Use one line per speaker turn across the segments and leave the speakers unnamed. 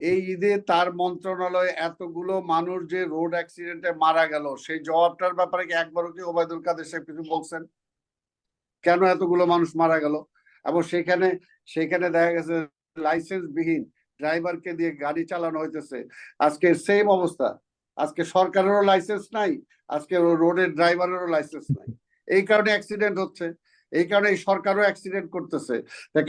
এই ঈদে তার মন্ত্রণালয়ে এতগুলো মানুষ যে রোড অ্যাক্সিডেন্টে মারা গেল, সেই জবাবটার ব্যাপারে কি একবারও কি ওবায়দুল কাদের সাহেব কিছু বলছেন? কেন এতগুলো মানুষ মারা গেল? এবং সেখানে সেখানে দেখা গেছে লাইসেন্স বিহীন ড্রাইভারকে দিয়ে গাড়ি চালানো হইতেছে। আজকে সেম অবস্থা। আজকে সরকারেরও লাইসেন্স নাই, আজকে রোডের ড্রাইভারেরও লাইসেন্স নাই। এই কারণে অ্যাক্সিডেন্ট হচ্ছে। এই কারণে সরকারও অ্যাক্সিডেন্ট করতেছে।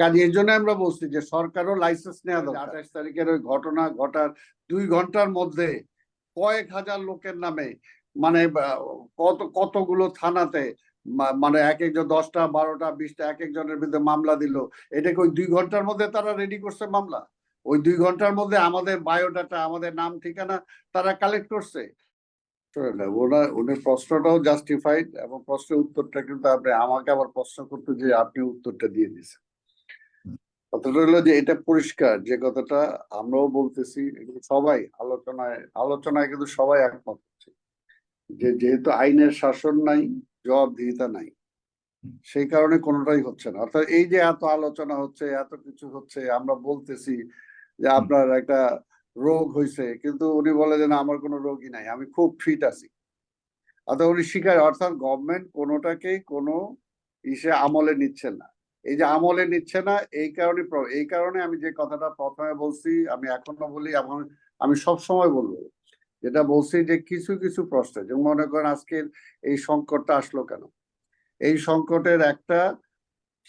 কাজে এই জন্য আমরা বলছি যে সরকারও লাইসেন্স নেওয়া দরকার। আঠাশ তারিখের ওই ঘটনা ঘটার দুই ঘণ্টার মধ্যে কয়েক হাজার লোকের নামে মানে কত কতগুলো থানাতে মানে এক একজন দশটা বারোটা বিশটা এক একজনের বিরুদ্ধে মামলা দিল। এটাকে ওই দুই ঘণ্টার মধ্যে তারা রেডি করছে মামলা? ওই দুই ঘণ্টার মধ্যে আমাদের বায়োডাটা আমাদের নাম ঠিকানা তারা কালেক্ট করছে। উনি প্রশ্নটাও জাস্টিফাইড এবং প্রশ্নের উত্তরটা কিন্তু আপনি আমাকে আবার প্রশ্ন করতে যে আপনি উত্তরটা দিয়ে দিয়েছেন। কথাটা হলো যে এটা পরিষ্কার যে কথাটা আমরাও বলতেছি সবাই আলোচনায় আলোচনায় কিন্তু সবাই একমত হচ্ছে। যে যেহেতু আইনের শাসন নাই জবাবদিহিতা নাই সেই কারণে কোনোটাই হচ্ছে না। অর্থাৎ এই যে এত আলোচনা হচ্ছে এত কিছু হচ্ছে আমরা বলতেছি যে আপনার একটা রোগ হয়েছে কিন্তু উনি বলে যে, না, আমার কোনো রোগই নাই, আমি খুব ফিট আছি। অর্থাৎ উনি স্বীকার অর্থাৎ গভর্নমেন্ট কোনোটাকেই কোনো ইসে আমলে নিচ্ছে না। এই যে আমলে নিচ্ছে না, এই কারণে এই কারণে আমি যে কথাটা প্রথমে বলছি, আমি এখনও বলি এবং আমি সব সময় বলব, যেটা বলছি যে, কিছু কিছু প্রশ্ন যেমন মনে করেন আজকের এই সংকটটা আসলো কেন? এই সংকটের একটা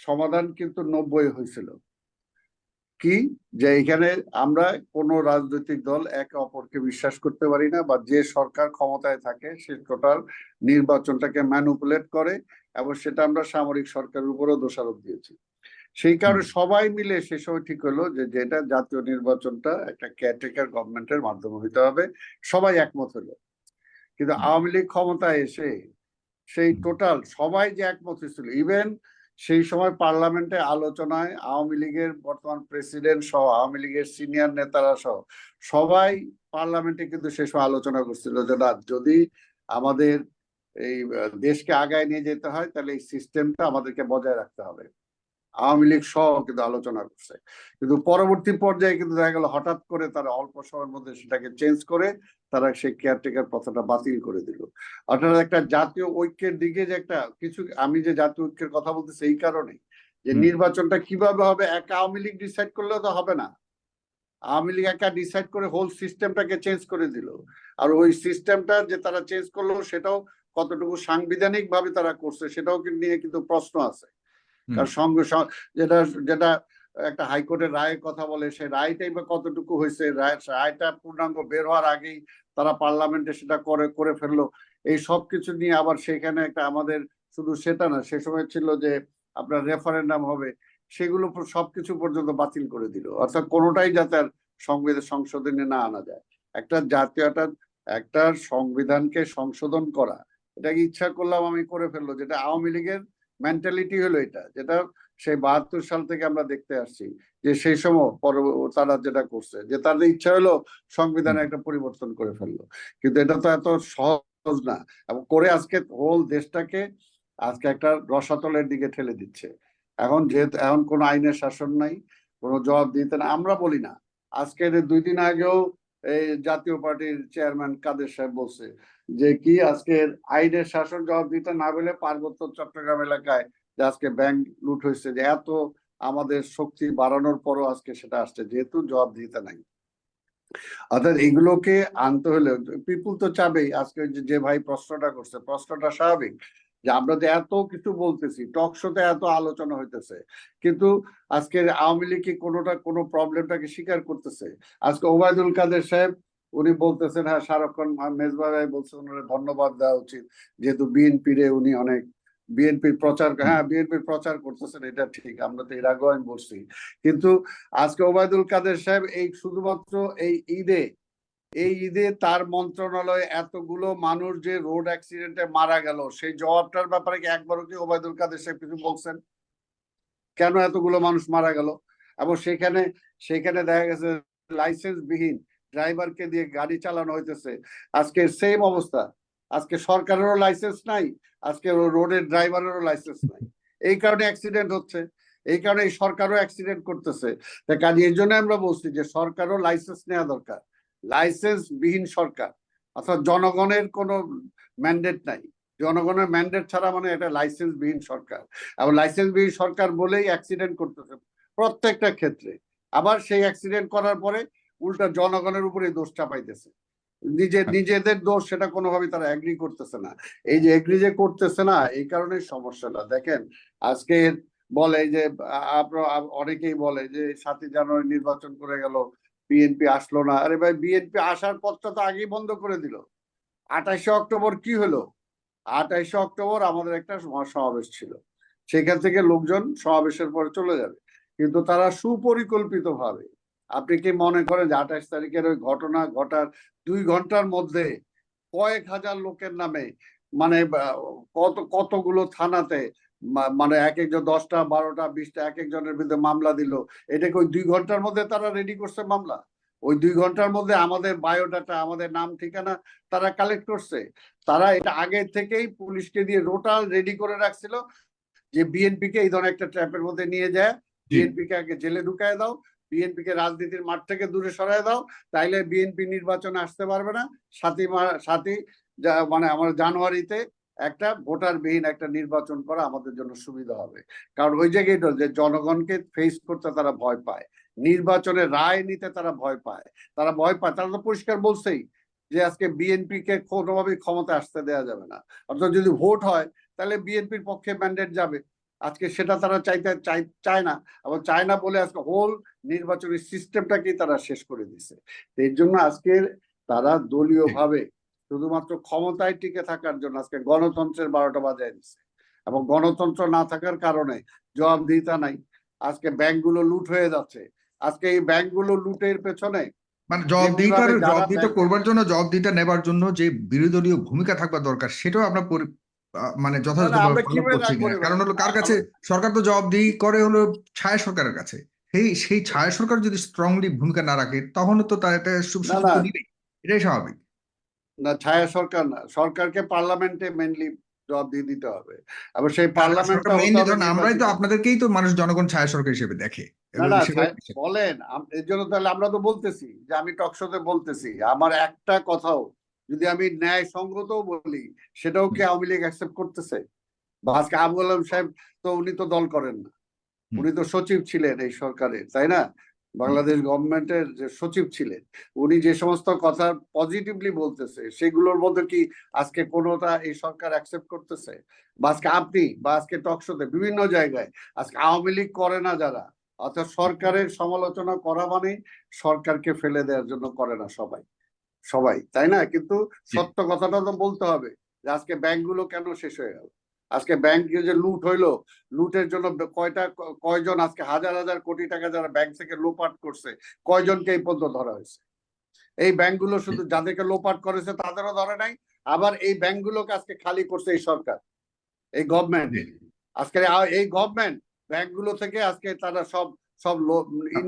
সমাধান কিন্তু নব্বই হয়েছিল। কি যে এখানে আমরা কোনো রাজনৈতিক দল একে অপরকে বিশ্বাস করতে পারি না বা যে সরকার ক্ষমতায় থাকে সে টোটাল নির্বাচনটাকে ম্যানুপুলেট করে এবং সেটা আমরা সামরিক সরকারের উপরেও দোষারোপ দিয়েছি। সেই কারণে সবাই মিলে সে সময় ঠিক হলো যে যেটা জাতীয় নির্বাচনটা একটা কেয়ারটেকার গভর্নমেন্টের মাধ্যমে হইতে হবে সবাই একমত হলো। কিন্তু আওয়ামী লীগ ক্ষমতায় এসে সেই টোটাল সবাই যে একমত হয়েছিল ইভেন সেই সময় পার্লামেন্টে আলোচনায় আওয়ামী লীগের বর্তমান প্রেসিডেন্ট সহ, আওয়ামী লীগের সিনিয়র নেতারা সহ, সবাই পার্লামেন্টে কিন্তু সেই সময় আলোচনা করছিল যে, না, যদি আমাদের এই দেশকে আগায় নিয়ে যেতে হয়, তাহলে এই সিস্টেমটা আমাদেরকে বজায় রাখতে হবে। আওয়ামী লীগ সহ কিন্তু আলোচনা করছে। কিন্তু পরবর্তী পর্যায়ে কিন্তু দেখা গেল হঠাৎ করে তারা অল্প সময়ের মধ্যে সেটাকে চেঞ্জ করে তারা সেই কেয়ারটেকার প্রথাটা বাতিল করে দিল। অর্থাৎ একটা জাতীয় ঐক্যের দিকে যে একটা কিছু আমি যে জাতীয় ঐক্যের কথা বলতেছি এই কারণে যে নির্বাচনটা কীভাবে হবে একা আওয়ামী লীগ ডিসাইড করলেও তো হবে না। আওয়ামী লীগ একা ডিসাইড করে হোল সিস্টেমটাকে চেঞ্জ করে দিল। আর ওই সিস্টেমটা যে তারা চেঞ্জ করল সেটাও কতটুকু সাংবিধানিক ভাবে তারা করছে সেটাও কিন্তু নিয়ে কিন্তু প্রশ্ন আছে। কারণ সঙ্গে যেটা যেটা একটা হাইকোর্টের রায়ের কথা বলে, সেই রায়টাই বা কতটুকু হয়েছে রায়টা পূর্ণাঙ্গ বের হওয়ার আগেই তারা পার্লামেন্টে সেটা করে করে ফেলল। এই সব কিছু নিয়ে আবার সেখানে একটা আমাদের শুধু সেটা না, সে সময় ছিল যে আপনার রেফারেন্ডাম হবে, সেগুলো সবকিছু পর্যন্ত বাতিল করে দিল। অর্থাৎ কোনোটাই যাতে আর সংবিধান সংশোধনে না আনা যায়। একটা জাতীয় একটা একটা সংবিধানকে সংশোধন করা, এটাকে ইচ্ছা করলাম আমি করে ফেলল, যেটা আওয়ামী লীগের মেন্টালিটি হলো এটা যেটা সেই বাহাত্তর সাল থেকে আমরা দেখতে আসছি যে সেই সময় পর- তারা যেটা করছে যে তাদের ইচ্ছা হলো সংবিধানে একটা পরিবর্তন করে ফেলল। কিন্তু এটা তো এত সহজ না এবং করে আজকে হোল দেশটাকে আজকে একটা রসাতলের দিকে ঠেলে দিচ্ছে। এখন যেহেতু এখন কোনো আইনের শাসন নাই কোনো জবাব দিতে না আমরা বলি না। আজকে দুই দিন আগেও এই জাতীয় পার্টির চেয়ারম্যান কাদের সাহেব বলছে যে কি আজকের আইনের শাসন জবাব দিতে না বলে পার্বত্য চট্টগ্রাম এলাকায় যে আজকে ব্যাংক লুট হয়েছে, যে এত আমাদের শক্তি বাড়ানোর পরও আজকে সেটা আসছে, যেহেতু জবাব দিতে নাই। অর্থাৎ এগুলোকে আনতে হলে পিপুল তো চাবেই আজকে যে ভাই প্রশ্নটা করছে, প্রশ্নটা স্বাভাবিক। যে আমরা যে এত কিছু বলতেছি টক শোতে এত আলোচনা হইতেছে, কিন্তু আজকে আওয়ামী লীগ কি কোনোটা, কোনো প্রবলেমটাকে স্বীকার করতেছে? আজকে ওবায়দুল কাদের সাহেব, উনি বলতেছেন হ্যাঁ সারাক্ষণ মেজবা ভাই বলছে ওনার ধন্যবাদ দেওয়া উচিত। যেহেতু বিএনপি রে উনি অনেক বিএনপির প্রচার হ্যাঁ বিএনপির প্রচার করতেছেন, এটা ঠিক, আমরা তো এর আগেও আমি বলছি। কিন্তু আজকে ওবায়দুল কাদের সাহেব এই শুধুমাত্র এই ঈদে এই ঈদে তার মন্ত্রণালয়ে এতগুলো মানুষ যে রোড অ্যাক্সিডেন্টে মারা গেল, সেই জবাবটার ব্যাপারে কি একবারও কি ওবায়দুল কাদের সাহেব কিছু বলছেন? কেন এতগুলো মানুষ মারা গেল? এবং সেখানে সেখানে দেখা গেছে লাইসেন্স বিহীন ড্রাইভারকে দিয়ে গাড়ি চালানো হইতেছে। আজকে সেম অবস্থা। আজকে সরকারেরও লাইসেন্স নাই, আজকে রোডের ড্রাইভারেরও লাইসেন্স নাই। এই কারণে অ্যাক্সিডেন্ট হচ্ছে, এই কারণে সরকারও অ্যাক্সিডেন্ট করতেছে। কাজে এই জন্য আমরা বলছি যে সরকারও লাইসেন্স নেওয়া দরকার। লাইসেন্স বিহীন সরকার অর্থাৎ জনগণের কোনো ম্যান্ডেট নাই। জনগণের ম্যান্ডেট ছাড়া মানে এটা লাইসেন্স বিহীন সরকার। এবং লাইসেন্স বিহীন সরকার বলেই অ্যাক্সিডেন্ট করতেছে প্রত্যেকটা ক্ষেত্রে। আবার সেই অ্যাক্সিডেন্ট করার পরে উল্টা জনগণের উপরে দোষ চাপাইতেছে নিজে নিজেদের দোষ সেটা কোনোভাবে তারা এগ্রি করতেছে না। এই যে এগ্রি যে করতেছে না এই কারণেই সমস্যাটা। দেখেন আজকে বলে যে আপনার অনেকেই বলে যে সাতই জানুয়ারি নির্বাচন করে গেল বিএনপি আসলো না। আরে ভাই বিএনপি আসার পথটা তো আগেই বন্ধ করে দিল। আঠাশে অক্টোবর কি হলো? আঠাইশে অক্টোবর আমাদের একটা সমাবেশ ছিল। সেখান থেকে লোকজন সমাবেশের পরে চলে যাবে। কিন্তু তারা সুপরিকল্পিত ভাবে আপনি কি মনে করেন যে আঠাশ তারিখের ওই ঘটনা ঘটার দুই ঘণ্টার মধ্যে কয়েক হাজার লোকের নামে মানে কত, কতগুলো থানাতে মানে এক একজন দশটা বারোটা বিশটা এক একজনের বিরুদ্ধে মামলা দিল। এটাকে ওই দুই ঘণ্টার মধ্যে তারা রেডি করছে মামলা? ওই দুই ঘণ্টার মধ্যে আমাদের বায়োডাটা আমাদের নাম ঠিকানা তারা কালেক্ট করছে। তারা এটা আগে থেকেই পুলিশকে দিয়ে রোটাল রেডি করে রাখছিল যে বিএনপি কে এই ধরনের একটা ট্র্যাপের মধ্যে নিয়ে যায়। বিএনপি কে আগে জেলে ঢুকায় দাও বিএনপি কে রাজনীতির মাঠ থেকে দূরে সরায় দাও তাইলে বিএনপি নির্বাচনে আসতে পারবে না। সাতই সাতই মানে আমার জানুয়ারিতে একটা ভোটার বিহীন একটা নির্বাচন করা আমাদের জন্য সুবিধা হবে। কারণ ওই জায়গায় যে জনগণকে ফেস করতে তারা ভয় পায়। নির্বাচনে রায় নিতে তারা ভয় পায়। তারা ভয় পায়, তারা তো পরিষ্কার বলছেই যে আজকে বিএনপি কে কোনোভাবেই ক্ষমতা আসতে দেওয়া যাবে না। অর্থাৎ যদি ভোট হয়, তাহলে বিএনপির পক্ষে ম্যান্ডেট যাবে। আজকে সেটা তারা চাইতে, চাই, চায় না। এবং চায় না বলে আজকে হোল নির্বাচনী সিস্টেমটাকেই তারা শেষ করে দিছে এর জন্য আজকে তারা দলীয় ভাবে শুধুমাত্র ক্ষমতায় টিকে থাকার জন্য আজকে গণতন্ত্রের বারোটা বাজায় দিচ্ছে এবং গণতন্ত্র না থাকার কারণে জবাবদিহিতা নাই। আজকে ব্যাংকগুলো লুট হয়ে যাচ্ছে। আজকে এই ব্যাংকগুলো লুটের পেছনে
মানে জবাবদিহিতার জবাবদিহিতা করবার জন্য জবাবদিহিতা নেবার জন্য যে বিরোধী দলীয় ভূমিকা থাকবা দরকার সেটাও আমরা মানে যথাযথভাবে করছি না। কারণ হলো কার কাছে? সরকার তো জবাবদিহি করে হলো ছায়া সরকারের কাছে। সেই সেই ছায়া সরকার যদি স্ট্রংলি ভূমিকা না রাখে তখন তো তার একটা এটাই স্বাভাবিক।
না ছায়া সরকার না সরকারকে পার্লামেন্টে মেনলি জবাব দিয়ে দিতে হবে। আবার সেই পার্লামেন্ট
আমরাই তো আপনাদেরকেই তো মানুষ জনগণ ছায়া সরকার হিসেবে দেখে।
বলেন এর জন্য তাহলে আমরা তো বলতেছি যে আমি টকশোতে বলতেছি আমার একটা কথাও যদি আমি ন্যায় সঙ্গত বলি সেটাও কি আওয়ামী লীগ অ্যাকসেপ্ট করতেছে? বা আজকে আবুল আলম সাহেব তো উনি তো দল করেন না। উনি তো সচিব ছিলেন এই সরকারের তাই না? বাংলাদেশ গভর্নমেন্টের যে সচিব ছিলেন উনি যে সমস্ত কথা পজিটিভলি বলতেছে সেগুলোর মধ্যে কি আজকে কোনোটা এই সরকার অ্যাকসেপ্ট করতেছে? বা আজকে আপনি বা আজকে টকশোতে বিভিন্ন জায়গায় আজকে আওয়ামী লীগ করে না যারা? অর্থাৎ সরকারের সমালোচনা করা মানেই সরকারকে ফেলে দেওয়ার জন্য করে না সবাই। সবাই তাই না? কিন্তু সত্য কথাটা তো বলতে হবে যে আজকে ব্যাংকগুলো কেন শেষ হয়ে গেল? আজকে ব্যাংক যে লুট হইল লুটের জন্য কয়টা, কয়জন আজকে হাজার হাজার কোটি টাকা যারা ব্যাংক থেকে লোপাট করছে, কয়জনকে এই পর্যন্ত ধরা হয়েছে? এই ব্যাংকগুলো শুধু যাদেরকে লোপাট করেছে তাদেরও ধরে নাই, আবার এই ব্যাংকগুলোকে আজকে খালি করছে এই সরকার, এই গভর্নমেন্ট আজকে এই গভর্নমেন্ট ব্যাংকগুলো থেকে আজকে তারা সব সব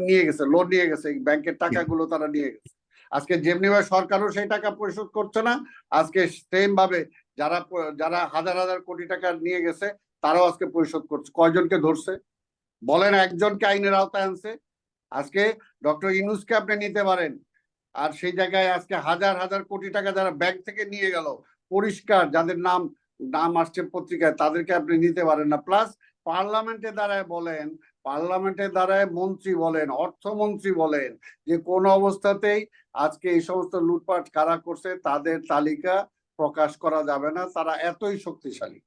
নিয়ে গেছে লোন নিয়ে গেছে ব্যাংকের টাকাগুলো তারা নিয়ে গেছে। আজকে যেমনি ভাবে সরকারও সেই টাকা পরিশোধ করছে না, আজকে সেম ভাবে যারা যারা হাজার হাজার কোটি টাকা নিয়ে গেছে, তারাও আজকে পরিশোধ করছে। কয়জনকে ধরছে? বলেন একজনকে আইনের আওতায় আনছে। আজকে ডক্টর ইনুসকে আপনি নিতে পারেন। আর সেই জায়গায় আজকে হাজার হাজার কোটি টাকা যারা ব্যাংক থেকে নিয়ে গেল, পরিষ্কার যাদের নাম নাম আসছে পত্রিকায়, তাদেরকে আপনি নিতে পারেন না। প্লাস পার্লামেন্টে দ্বারায় বলেন পার্লামেন্টের দ্বারায় মন্ত্রী বলেন, অর্থমন্ত্রী বলেন যে কোন অবস্থাতেই আজকে এই সমস্ত লুটপাট কারা করছে, তাদের তালিকা প্রকাশ করা যাবে না তারা এতই শক্তিশালী।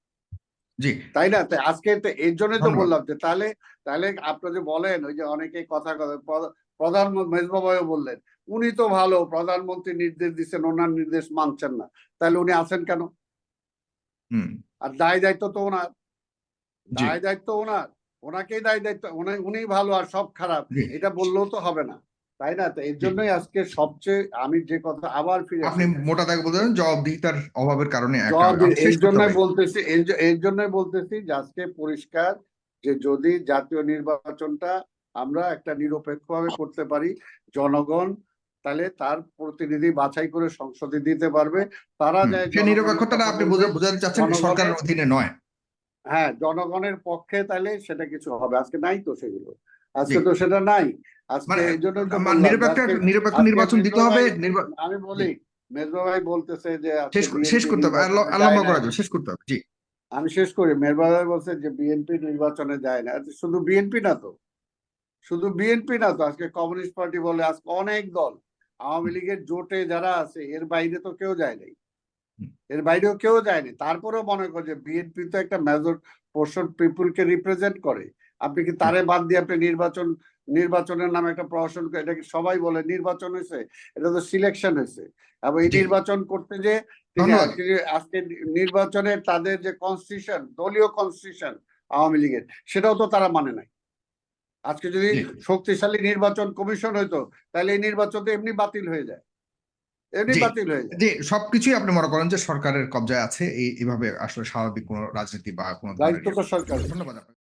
জি।
তাই না? আজকে এর জন্য তো বললাম যে তাহলে তাহলে আপনি যে বলেন ওই যে অনেকে কথা প্রধানমন্ত্রী মেজবাবাইও বললেন উনি তো ভালো প্রধানমন্ত্রী নির্দেশ দিচ্ছেন ওনার নির্দেশ মানছেন না। তাহলে উনি আছেন কেন? আর দায় দায়িত্ব তো ওনার। দায় দায়িত্ব ওনার। ওনাকেই দায় দায়িত্ব উনি ভালো আর সব খারাপ। এটা বললেও তো হবে না। তাই না? তো এর জন্যই আজকে সবচেয়ে আমি যে কথা আবার ফিরে
আপনি মোটা দাগে বলতেন জবাবদিহিতার অভাবের কারণে
এর জন্যই বলতেছি এর জন্যই বলতেছি যে আজকে পরিষ্কার যে যদি জাতীয় নির্বাচনটা আমরা একটা নিরপেক্ষভাবে করতে পারি জনগণ তাহলে তার প্রতিনিধি বাছাই করে সংসদে দিতে পারবে। তারা
যায় নিরপেক্ষতাটা আপনি বোঝাতে চাচ্ছেন সরকারের অধীনে নয়।
হ্যাঁ জনগণের পক্ষে তাহলে সেটা কিছু হবে। আজকে নাই তো সেগুলো। আজকে তো সেটা নাই। আজকে
মানে
এই জন্য
নিরপেক্ষ নিরপেক্ষ নির্বাচন দিতে হবে
আমি বলি মেজবা ভাই বলতেছে যে
শেষ করতে হবে। লম্বা করা যাবে শেষ করতে হবে জি।
আমি শেষ করি। মেজবা ভাই বলছে যে বিএনপি নির্বাচনে যায় না। আচ্ছা, শুধু বিএনপি না তো? শুধু বিএনপি না তো? আজকে কমিউনিস্ট পার্টি বলে আজকে অনেক দল আওয়ামী লীগের জোটে যারা আছে এর বাইরে তো কেউ যায় নাই। এর বাইরেও কেউ যায়নি। তারপরেও মনে করে যে বিএনপি তো একটা মেজর পোর্শন পিপুলকে রিপ্রেজেন্ট করে। আপনি কি তারে বাদ দিয়ে আপনি নির্বাচন নির্বাচনের নামে একটা প্রহসন করে এটা কি সবাই বলে নির্বাচন হয়েছে এটা তো সিলেকশন হয়েছে। এবং এই নির্বাচন করতে যে আজকে আজকে নির্বাচনে তাদের যে কনস্টিটিউশন দলীয় কনস্টিটিউশন আওয়ামী লীগের সেটাও তো তারা মানে নাই। আজকে যদি শক্তিশালী নির্বাচন কমিশন হইতো তাহলে এই নির্বাচন তো এমনি বাতিল হয়ে যায়।
যে সবকিছুই আপনি মনে করেন যে সরকারের কবজায় আছে এইভাবে আসলে স্বাভাবিক কোনো রাজনীতি বা কোনো
সরকার
ধন্যবাদ।